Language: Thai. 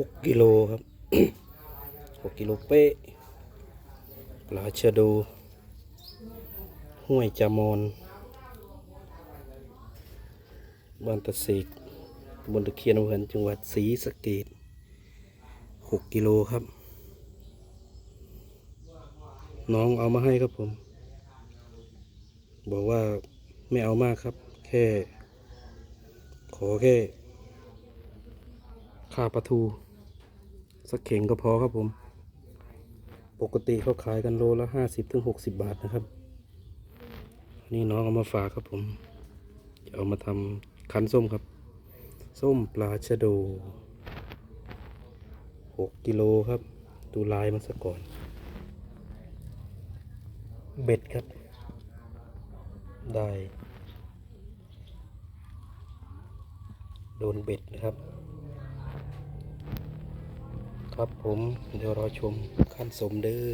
หกกิโลครับหกกิโลเป๊ะปลาชะโดห้วยจามอนบ้านตะสิกบนตะเคียนอำเภอจังหวัดศรีสะเกดหกกิโลครับ น้องเอามาให้ครับผม บอกว่าไม่เอามากครับ แค่ ขอแค่ ค่าปลาทู สักเข่งก็พอครับผม ปกติเขาขายกันโลละห้าสิบถึงหกสิบบาทนะครับ นี่น้องเอามาฝากครับผม จะเอามาทำคั้นส้มครับ ส้มปลาชะโดหกกิโลครับ ดูลายมันซะก่อน เบ็ดครับ ได้ โดนเบ็ดนะครับ ครับผมเดี๋ยวรอชมขั้นสมเด้อ